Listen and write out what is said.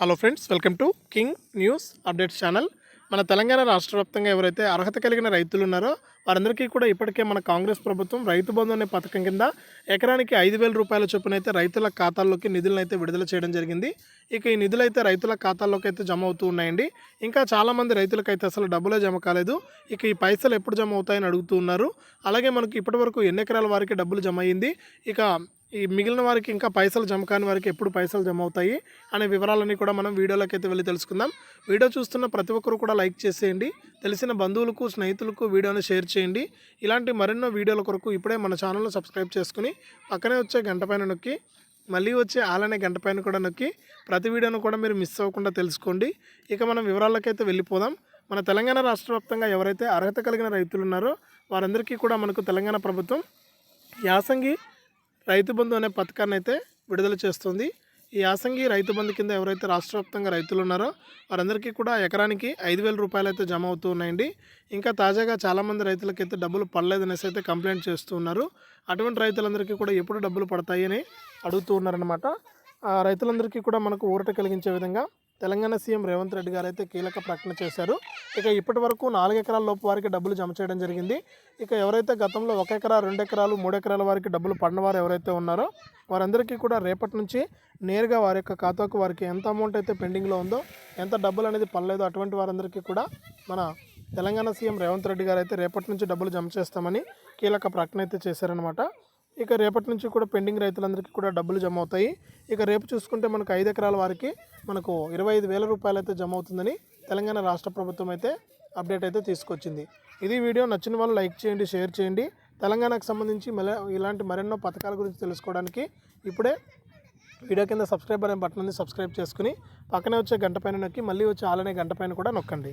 Hello friends welcome to King News updates channel. మన తెలంగాణ రాష్ట్ర వ్యాప్తంగా ఎవరైతే అర్హత కలిగిన రైతులు ఉన్నారో వారందరికీ కూడా ఇప్పటికే మన కాంగ్రెస్ ప్రభుత్వం రైతు బంధు అనే పథకం కింద ఎకరానికి ఐదు వేల రూపాయల చొప్పున అయితే రైతుల ఖాతాల్లోకి నిధులను అయితే విడుదల చేయడం జరిగింది. ఇక ఈ నిధులు అయితే రైతుల ఖాతాల్లోకి అయితే జమ అవుతూ ఉన్నాయండి. ఇంకా చాలామంది రైతులకైతే అసలు డబ్బులే జమ కాలేదు. ఇక ఈ పైసలు ఎప్పుడు జమ అవుతాయని అడుగుతూ ఉన్నారు. అలాగే మనకి ఇప్పటివరకు ఎన్ని ఎకరాల వారికి డబ్బులు జమ అయ్యింది ఇక ఈ మిగిలిన వారికి ఇంకా పైసలు జమ కాని వారికి ఎప్పుడు పైసలు జమ అవుతాయి అనే వివరాలన్నీ కూడా మనం వీడియోలోకి అయితే వెళ్ళి తెలుసుకుందాం. వీడియో చూస్తున్న ప్రతి ఒక్కరు కూడా లైక్ చేసేయండి. తెలిసిన బంధువులకు స్నేహితులకు వీడియోని షేర్ చేయండి. ఇలాంటి మరెన్నో వీడియోల కొరకు ఇప్పుడే మన ఛానల్ను సబ్స్క్రైబ్ చేసుకుని పక్కనే వచ్చే గంట పైన నొక్కి మళ్ళీ వచ్చే ఆలనే గంట పైన కూడా నొక్కి ప్రతి వీడియోను కూడా మీరు మిస్ అవ్వకుండా తెలుసుకోండి. ఇక మనం వివరాలకైతే వెళ్ళిపోదాం. మన తెలంగాణ రాష్ట్ర వ్యాప్తంగా ఎవరైతే అర్హత కలిగిన రైతులు ఉన్నారో వారందరికీ కూడా మనకు తెలంగాణ ప్రభుత్వం యాసంగి రైతు బంధు అనే పథకాన్ని అయితే విడుదల చేస్తుంది. ఈ యాసంగి రైతు బంధు కింద ఎవరైతే రాష్ట్ర వ్యాప్తంగా రైతులు ఉన్నారో వారందరికీ కూడా ఎకరానికి ఐదు వేల రూపాయలు అయితే జమ అవుతూ ఉన్నాయండి. ఇంకా తాజాగా చాలామంది రైతులకైతే డబ్బులు పడలేదనేసి అయితే కంప్లైంట్ చేస్తూ ఉన్నారు. అటువంటి రైతులందరికీ కూడా ఎప్పుడు డబ్బులు పడతాయి అని అడుగుతూ ఉన్నారనమాట ఆ రైతులందరికీ కూడా మనకు ఊరట కలిగించే విధంగా తెలంగాణ సీఎం రేవంత్ రెడ్డి గారు అయితే కీలక ప్రకటన చేశారు. ఇక ఇప్పటి వరకు నాలుగు ఎకరాల లోపు వారికి డబ్బులు జమ చేయడం జరిగింది. ఇక ఎవరైతే గతంలో ఒక ఎకరా రెండు ఎకరాలు మూడు ఎకరాల వారికి డబ్బులు పడిన వారు ఎవరైతే ఉన్నారో వారందరికీ కూడా రేపటి నుంచి నేరుగా వారి యొక్క ఖాతాకు వారికి ఎంత అమౌంట్ అయితే పెండింగ్లో ఉందో ఎంత డబ్బులు అనేది పడలేదో అటువంటి వారందరికీ కూడా మన తెలంగాణ సీఎం రేవంత్ రెడ్డి గారు అయితే రేపటి నుంచి డబ్బులు జమ చేస్తామని కీలక ప్రకటన అయితే చేశారనమాట ఇక రేపటి నుంచి కూడా పెండింగ్ రైతులందరికీ కూడా డబ్బులు జమ అవుతాయి ఇక రేపు చూసుకుంటే మనకు ఐదు ఎకరాల వారికి మనకు ఇరవై ఐదు వేల రూపాయలు అయితే జమ అవుతుందని తెలంగాణ రాష్ట్ర ప్రభుత్వం అయితే అప్డేట్ అయితే తీసుకొచ్చింది. ఇది వీడియో నచ్చిన వాళ్ళు లైక్ చేయండి షేర్ చేయండి. తెలంగాణకు సంబంధించి ఇలాంటి మరెన్నో పథకాల గురించి తెలుసుకోవడానికి ఇప్పుడే వీడియో కింద సబ్స్క్రైబ్ అనే బటన్ ఉంది సబ్స్క్రైబ్ చేసుకుని పక్కనే వచ్చే గంట పైన నొక్కి మళ్ళీ వచ్చే ఆలనే గంట పైన కూడా నొక్కండి.